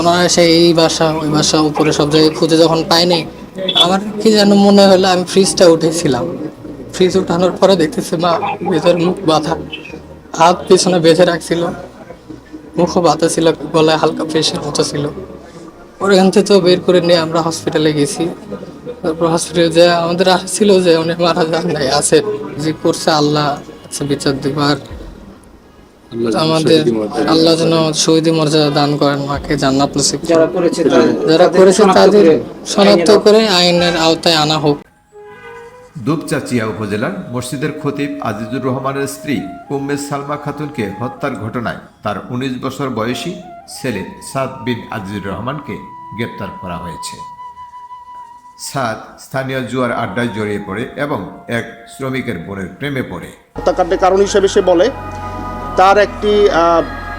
ওনারা সেই এই বাসা, ওই বাসা উপরে সব জায়গায় খুঁজে যখন পাইনি, আমার কি যেন মনে হলো আমি ফ্রিজটা উঠেছিলাম। ফ্রিজ উঠানোর পরে দেখতেছি, মা, ভেতর মুখ বাঁধা। হাত পিছনে বেঁধে রাখছিল। মুখও বাঁধা ছিল, গলায় হালকা প্রেশার মতো ছিল। ওখান থেকে তো বের করে নিয়ে আমরা হসপিটালে গেছি। তারপর হসপিটালে যে আমাদের আশা ছিল যে অনেক মারা যান নাই, আছে। যে করছে আল্লাহ বিচার দিবার। আমাদের আল্লাহ যেন শহীদি মর্যাদা দান করেন মাকে জান্নাত নসিব যারা করেছে তাদের- যারা করেছে শনাক্ত তাদের করে শনাক্ত আইনের করে আইনের আওতায় আনা হোক। দুপচাচিয়া উপজেলার মসজিদের খতিব আজিজুর রহমানের স্ত্রী উম্মে সালমা খাতুনকে হত্যার ঘটনায় তার ১৯ বছর বয়সী ছেলে সাদ বিন আজিজুর রহমানকে গ্রেপ্তার করা হয়েছে। সাদ স্থানীয় জুয়ার আড্ডায় জড়িয়ে পড়ে এবং এক শ্রমিকের বোনের প্রেমে পড়ে। হত্যাকাণ্ডের কারণ হিসেবে সে বলে তার একটি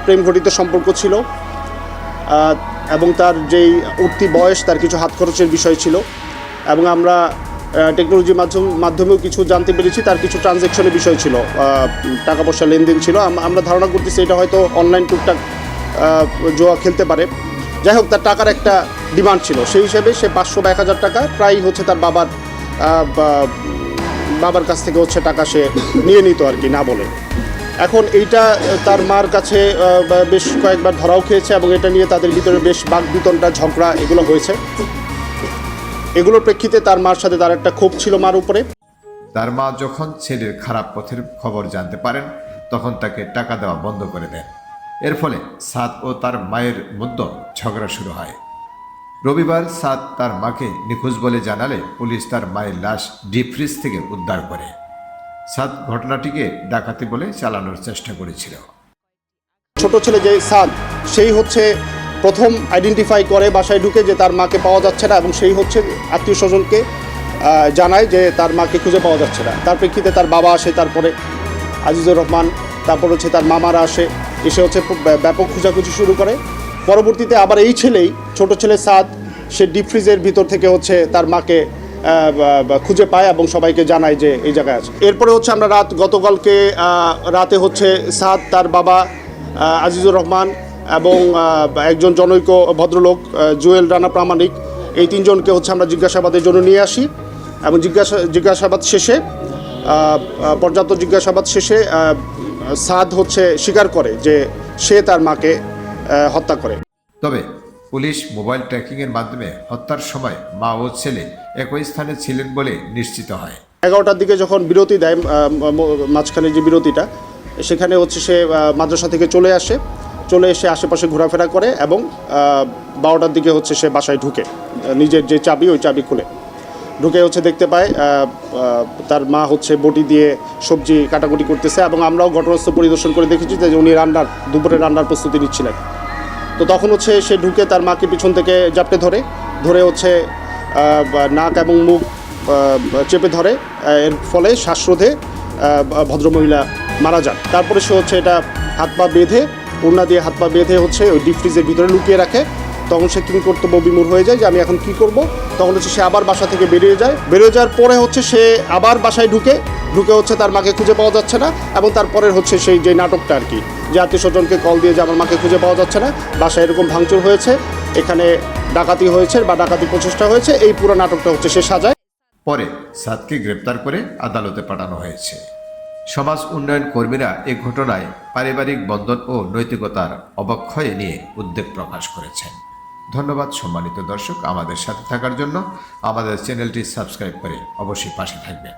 প্রেম ঘটিত সম্পর্ক ছিল এবং তার যেই উঠতি বয়স, তার কিছু হাত খরচের বিষয় ছিল, এবং আমরা টেকনোলজির মাধ্যম, মাধ্যমেও কিছু জানতে পেরেছি, তার কিছু ট্রানজ্যাকশনের বিষয় ছিল টাকা পয়সা লেনদেন ছিল। আমরা ধারণা করতেছি এটা হয়তো অনলাইন টুকটাক জোয়া খেলতে পারে। যাই হোক, তার টাকার একটা ডিমান্ড ছিল। সেই হিসেবে সে পাঁচশো বা এক হাজার টাকা প্রায় হচ্ছে তার বাবার বাবার কাছ থেকে হচ্ছে টাকা সে নিয়ে নিত আর কি, না বলে। এখন এইটা তার মার কাছে বেশ কয়েকবার ধরাও খেয়েছে এবং এটা নিয়ে তাদের ভিতরে বেশ বাকবিতনটা ঝগড়া এগুলো হয়েছে। এগুলোর প্রেক্ষিতে তার মার সাথে তার একটা ক্ষোভ ছিল মার উপরে। তার মা যখন ছেলের খারাপ পথের খবর জানতে পারেন, তখন তাকে টাকা দেওয়া বন্ধ করে দেন। এর ফলে সাদ ও তার মায়ের মধ্যে ঝগড়া শুরু হয়। রবিবার সাদ তার মাকে নিখোঁজ বলে জানালে পুলিশ তার মায়ের লাশ ডিপ ফ্রিজ থেকে উদ্ধার করে। সাদ ঘটনাটিকে ডাকাতি বলে চালানোর চেষ্টা করেছিল। ছোট ছেলে যে সাদ, সেই হচ্ছে প্রথম আইডেন্টিফাই করে বাসায় ঢুকে যে তার মাকে পাওয়া যাচ্ছে না এবং সেই হচ্ছে আত্মীয় স্বজনকে জানায় যে তার মাকে খুঁজে পাওয়া যাচ্ছে না। তার প্রেক্ষিতে তার বাবা আসে, তারপরে আজিজুর রহমান, তারপর হচ্ছে তার মামারা আসে, এসে হচ্ছে ব্যাপক খোঁজাখুঁজি শুরু করে। পরবর্তীতে আবার এই ছেলেই, ছোট ছেলে সাদ, সে ডিপ ফ্রিজের ভিতর থেকে হচ্ছে তার মাকে খুঁজে পায় এবং সবাইকে জানায় যে এই জায়গায় আছে। এরপরে হচ্ছে আমরা রাত, গতকালকে রাতে হচ্ছে সাদ, তার বাবা আজিজুর রহমান এবং একজন জনৈক ভদ্রলোক জুয়েল রানা প্রামাণিক, এই তিনজনকে হচ্ছে আমরা জিজ্ঞাসাবাদের জন্য নিয়ে আসি এবং জিজ্ঞাসা, জিজ্ঞাসাবাদ শেষে পর্যাপ্ত জিজ্ঞাসাবাদ শেষে সাদ হচ্ছে স্বীকার করে যে সে তার মাকে হত্যা করে। তবে পুলিশ মোবাইল ট্র্যাকিংয়ের মাধ্যমে হত্যার সময় মা ও ছেলে একই স্থানে ছিলেন বলে নিশ্চিত হয়। এগারোটার দিকে যখন বিরতি দেয় মাঝখানে যে বিরতিটা, সেখানে হচ্ছে সে মাদ্রাসা থেকে চলে আসে। চলে এসে আশেপাশে ঘোরাফেরা করে এবং বারোটার দিকে হচ্ছে সে বাসায় ঢুকে, নিজের যে চাবি, ওই চাবি খুলে। ঢুকে হচ্ছে দেখতে পায় তার মা হচ্ছে বটি দিয়ে সবজি কাটাকুটি করতেছে এবং আমরাও ঘটনাস্থল পরিদর্শন করে দেখেছি যে উনি রান্নার, দুপুরে রান্নার প্রস্তুতি নিচ্ছিলেন। তো তখন হচ্ছে সে ঢুকে তার মাকে পিছন থেকে জাপটে ধরে ধরে হচ্ছে নাক এবং মুখ চেপে ধরে এর ফলে শ্বাসরোধে ভদ্রমহিলা মারা যান। তারপরে সে হচ্ছে এটা হাত পা বেঁধে, ওড়না দিয়ে হাত পা বেঁধে হচ্ছে ওই ডিপ ফ্রিজের ভিতরে লুকিয়ে রাখে। তখন সে কী কর্তব্য বিমূর হয়ে যায় যে আমি এখন কি করব? তখন হচ্ছে সে আবার বাসা থেকে বেরিয়ে যায়। বেরিয়ে যাওয়ার পরে হচ্ছে সে আবার বাসায় ঢুকে ঢুকে হচ্ছে তার মাকে খুঁজে পাওয়া যাচ্ছে না এবং তারপরে হচ্ছে সেই যে নাটকটা আর কি। যে আত্মীয় স্বজনকে কল দিয়ে যে আমার মাকে খুঁজে পাওয়া যাচ্ছে না বাসায় এরকম ভাঙচুর হয়েছে, এখানে ডাকাতি হয়েছে বা ডাকাতি প্রচেষ্টা হয়েছে, এই পুরো নাটকটা হচ্ছে সে সাজায়। পরে সাদকে গ্রেপ্তার করে আদালতে পাঠানো হয়েছে। সমাজ উন্নয়ন কর্মীরা এ ঘটনায় পারিবারিক বন্ধন ও নৈতিকতার অবক্ষয় নিয়ে উদ্বেগ প্রকাশ করেছেন। ধন্যবাদ সম্মানিত দর্শক, আমাদের সাথে থাকার জন্য আমাদের চ্যানেলটি সাবস্ক্রাইব করে অবশ্যই পাশে থাকবেন।